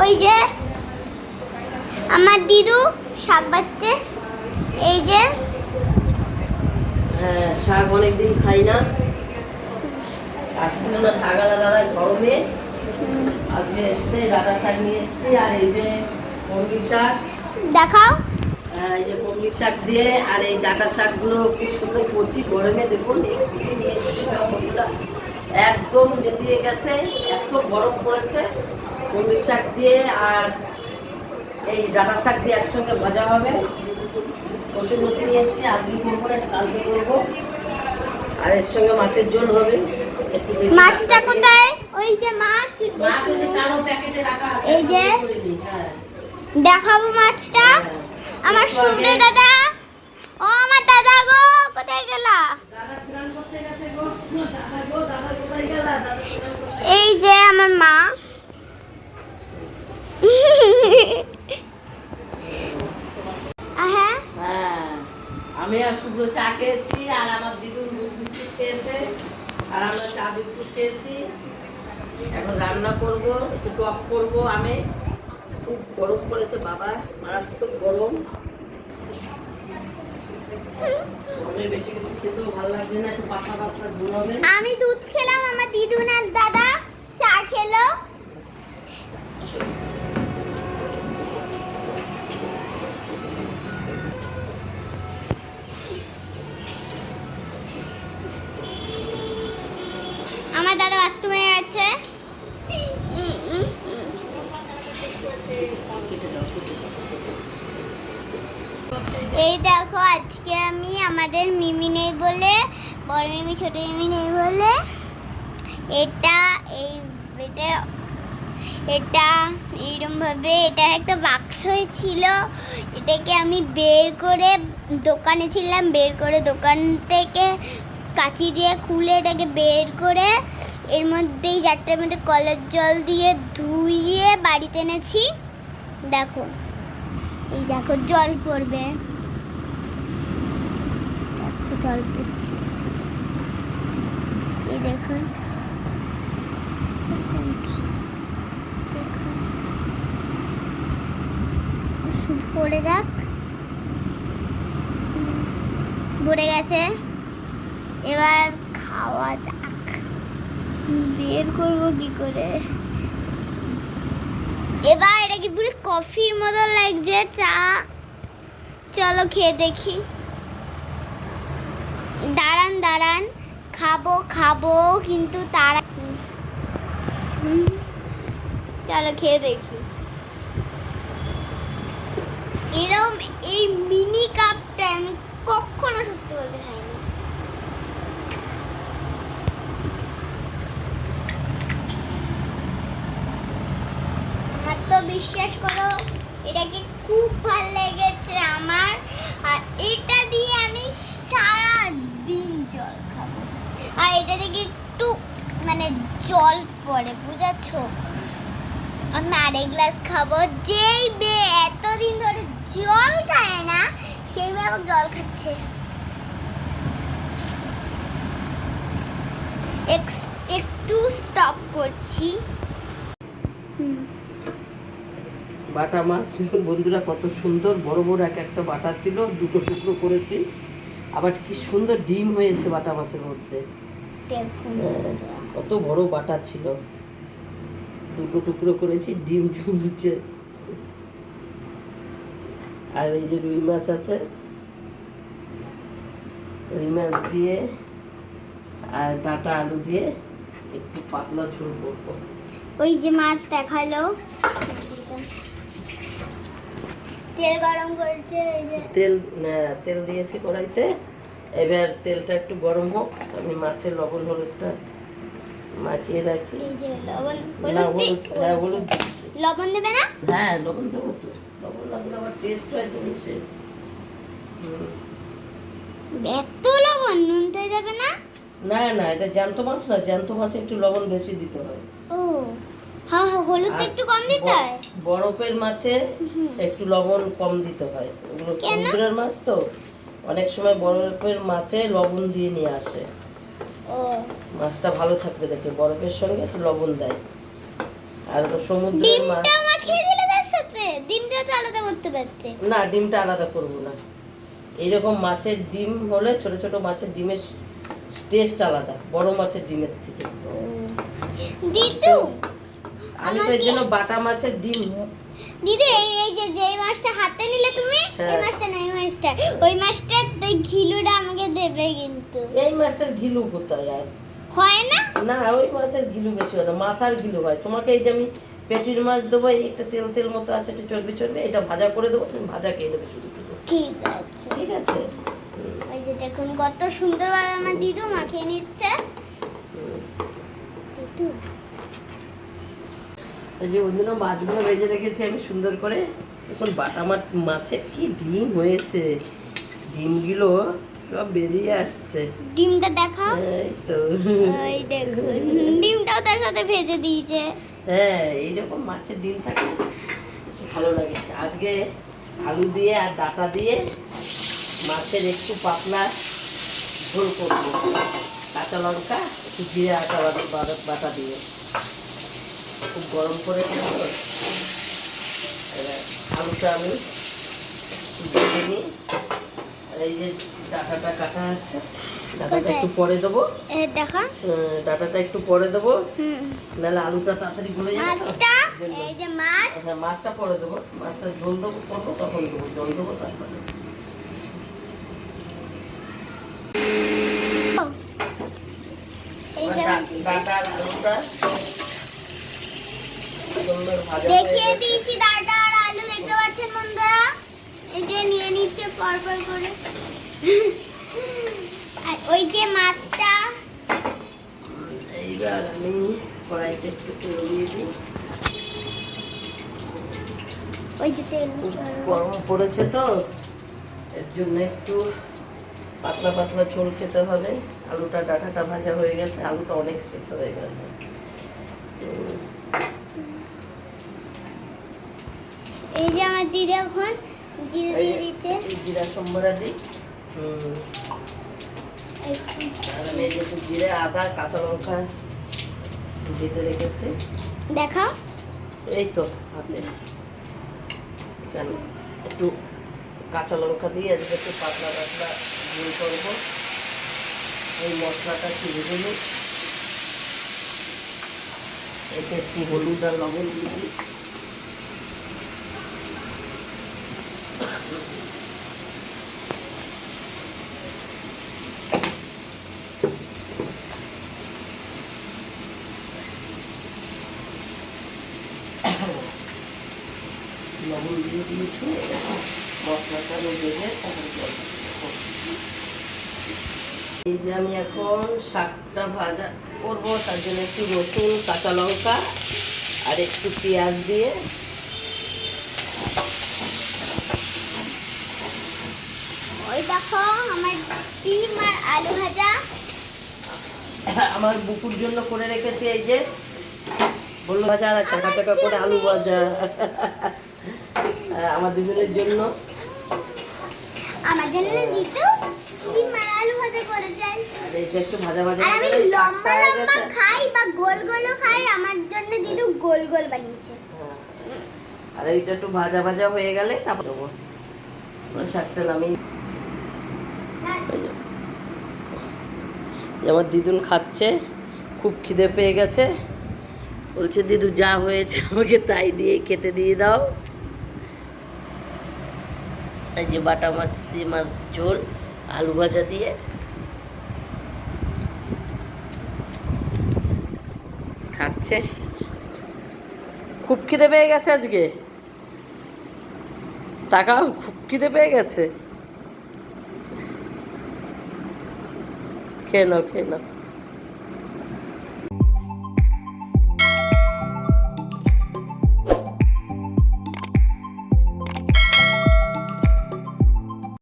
ওই যে আমার দিদু শাক বাচ্চে এই যে হ্যাঁ শাক অনেকদিন খাই না আসছিল না শাক আলা দাদা গরমে আজকে এসছে ডাটা শাক নিয়ে এসছে আর এই যে কলমি শাক দেখাও এই যে কলমি শাক দিয়ে আর এই ডাটা শাকগুলো কি সুন্দর কচি গরমে দেখুন নিয়ে একদম নেতিয়ে গেছে এত গরম পড়েছে কলমি শাক দিয়ে আর এই ডাটা শাক দিয়ে একসঙ্গে ভাজা হবে। কচুর মধ্যে নিয়ে এসেছি আজকে করব না কালকে করব। আর এর সঙ্গে মাছের ঝোল হবে। মাছটা কোথায়? ওই যে মাছ। এই যে। হ্যাঁ। দেখাবো মাছটা। হ্যাঁ। আমার একটু দাদা। ও আমার দাদা গো কোথায় গেলা? দাদা স্নান করতে গেছে গো। দাদা গো দাদা কোথায় গেলা? দাদা স্নান করতে এই যে আমার মা। আমি আর শুভ্র চা খেয়েছি আর আমার দিদুন দুধ বিস্কুট খেয়েছে আর আমরা চা বিস্কুট খেয়েছি। এখন রান্না করব একটু টক করব আমি। খুব গরম পড়েছে বাবা মারাত্মক গরম। আমি দুধ খেলাম আমার দিদুন আর দাদা এই দেখো, আজকে আমি আমাদের মিমি নেই বলে, বড় মিমি, ছোট মিমি নেই বলে, এটা এই এটা এটা এইরকম ভাবে এটা একটা বাক্স ছিল এটাকে আমি বের করে দোকানে ছিলাম, বের করে দোকান থেকে কাঁচি দিয়ে খুলে এটাকে বের করে এর মধ্যেই চারটার মধ্যে কলের জল দিয়ে ধুইয়ে বাড়িতে এনেছি। দেখো, এই দেখো, জল পড়বে। জল পড়ছে এই দেখুন. দেখুন পড়ে যাক পড়ে গেছে এবার খাওয়া যাক বের করব কি করে এবার এটা কি পুরো কফির মতো লাগছে চা চলো খেয়ে দেখি দাঁড়ান দাঁড়ান। খাব খাব, কিন্তু তারা চলো খেয়ে দেখি। এরম এই মিনি কাপটা আমি কখনো সত্যি বলতে খাইনি। আমার তো বিশ্বাস করো এটাকে খুব ভালো লেগেছে আমার। আর এটা দিয়ে আমি সারা দিন জল খাব আর এটা থেকে একটু মানে জল পড়ে বুঝাচ্ছো আমি আরেক গ্লাস খাব। যেই বে এতদিন ধরে জল খায় না, সেই বে আবার জল খাচ্ছে। একটু স্টপ করছি। বাটা মাছ, বন্ধুরা কত সুন্দর, বড় বড় এক একটা বাটা ছিল, দুটো টুকরো করেছি। আবার কি সুন্দর ডিম হয়েছে বাটা মাছের মধ্যে। দেখুন হ্যাঁ, কত বড় বাটা ছিল। দুটো টুকরো করেছি ডিম ঝুলছে আর এই যে রুই মাছ আছে রুই মাছ দিয়ে আর ডাটা আলু দিয়ে একটু পাতলা ঝোল করব। ওই যে মাছ দেখাল। তেল গরম করেছে ওই যে তেল তেল দিয়েছি কড়াইতে। এবার তেলটা একটু গরম হোক আমি মাছের লবণ হলুদটা মাখিয়ে রাখি। লবণ হলুদ হলুদ হ্যাঁ লবণ দেবে না? হ্যাঁ লবণ দেবো তো। লবণ না দিলে আবার টেস্ট হয় জিনিসে এত লবণ নুন যাবে না? না না এটা জ্যান্ত মাছ না জ্যান্ত মাছে একটু লবণ বেশি দিতে হয়। ও হ্যাঁ হ্যাঁ হলুদ একটু কম দিতে হয়? বরফের মাছে একটু লবণ কম দিতে হয়। সমুদ্রের মাছ তো। অনেক সময় বরফের মাছে লবণ দিয়ে নিয়ে আসে। মাছটা ভালো থাকবে দেখে বরফের সঙ্গে একটু লবণ দেয়। আর সমুদ্রের মাছ। ডিমটা তো আলাদা করতে পারতে। না ডিমটা আলাদা করব না। এইরকম মাছের ডিম হলে ছোট ছোট মাছের ডিমের টেস্ট আলাদা বড় মাছের ডিমের থেকে। দিদু আমি তো এর জন্য বাটা মাছের ডিম দিদি এই এই যে যে মাছটা হাতে নিলে তুমি এই হ্যাঁ। মাছটা না এই মাছটা। ওই মাছটা ওই ঘিলুটা আমাকে দেবে কিন্তু। এই মাছটার ঘিলু কোথায় আর? হয় না? না ওই মাছের ঘিলু বেশি হয় না মাথার ঘিলু হয়। তোমাকে এই যে আমি পেটির মাছ দেবো এই একটা তেল তেল মতো আছে একটু চর্বি চর্বি এটা ভাজা করে দেবো তুমি ভাজা খেয়ে নেবে শুধু শুধু। ঠিক আছে। ঠিক আছে? ওই যে দেখুন কত সুন্দরভাবে আমার দিদু মাখিয়ে নিচ্ছে। দিদু। এই যে বন্ধুরা মাছগুলো ভেজে রেখেছি আমি সুন্দর করে। এখন বাটা মাছ মাছের কি ডিম হয়েছে? ডিমগুলো সব বেরিয়ে আসছে। ডিমটা দেখাও। এই তো। ওই দেখুন ডিমটাও তার সাথে ভেজে দিয়েছে। হ্যাঁ এইরকম মাছের ডিম থাকে ভালো লাগে। আজকে আলু দিয়ে আর ডাটা দিয়ে মাছের একটু পাতলা ঝোল করব। কাঁচা লঙ্কা একটু জিরে আটা বাটা দিয়ে। খুব গরম করে তো এবার আলুটা আমি ভেজে নিই আর এই যে ডাটাটা কাটা আছে ডাটাটা একটু পরে দেবো। দেখা। ডাটাটা একটু পরে দেবো। নাহলে আলুটা তাড়াতাড়ি গলে যাবে এই যে মাছ? হ্যাঁ মাছটা পরে দেবো। মাছটা জল দেবো করব তখন দেবো জল দেবো তারপরে। এই যে ডাটা আলুটা হয়ে দেখিয়ে দিয়েছি ডাটা আর আলু দেখতে পাচ্ছেন বন্ধুরা? এই যে নিয়ে নিচ্ছে পরপর করে। আর ওই যে মাছটা। এইবার আমি কড়াইতে একটু তেল দিয়ে দিই। ওই যে তেল গরম। পড়েছে তো এর জন্য একটু পাতলা পাতলা ঝোল খেতে হবে। আলুটা ডাটাটা ভাজা হয়ে গেছে আলুটা অনেক সেদ্ধ হয়ে গেছে। এই যে আমার দিদি এখন জিরে দিয়ে যে- জিরা সম্বরা দিই। হুম। এই যে জিরে আদা কাঁচা লঙ্কা দিতে রেখেছি। দেখাও। এই তো হাতে কেন একটু কাঁচা লঙ্কা দিয়ে আজকে একটু পাতলা পাতলা ঝোল করব। এই মশলাটা ভেজে নিই এতে একটু হলুদ আর লবণ দিয়ে লবণ দিয়ে দিয়েছি মশলাটা ভেজে তখন জল। এই যে আমি এখন শাকটা ভাজা করব, তার জন্য একটু রসুন, কাঁচা লঙ্কা আর একটু পেঁয়াজ দিয়ে ওই দেখো আমার ডিম আর আলু ভাজা। আমার বুকুর জন্য করে রেখেছি এই যে বলল ভাজা আর চাকা চাকা করে আলু ভাজা। আমার দুজনের জন্য। আমার জন্য দিতু আর এইটা একটু ভাজা ভাজা আমি শাকটা হয়ে গোল গোলও খাই আমার জন্য দিদু গোল গোল বানিয়েছে হ্যাঁ। আর এইটা একটু ভাজা ভাজা হয়ে গেলে তারপর দেবো এবার শাকটা নামিয়ে এই যে। এই আমার দিদুন খাচ্ছে, খুব খিদে পেয়ে গেছে। বলছে, দিদু, যা হয়েছে আমাকে তাই দিয়ে খেতে দিয়ে দাও। এই যে বাটা মাছ দিয়ে, মাছ ঝোল, আলু ভাজা দিয়ে। খাচ্ছে। খুব খিদে পেয়ে গেছে আজকে। তাকাও খুব খিদে পেয়ে গেছে। খেয়ে নাও খেয়ে নাও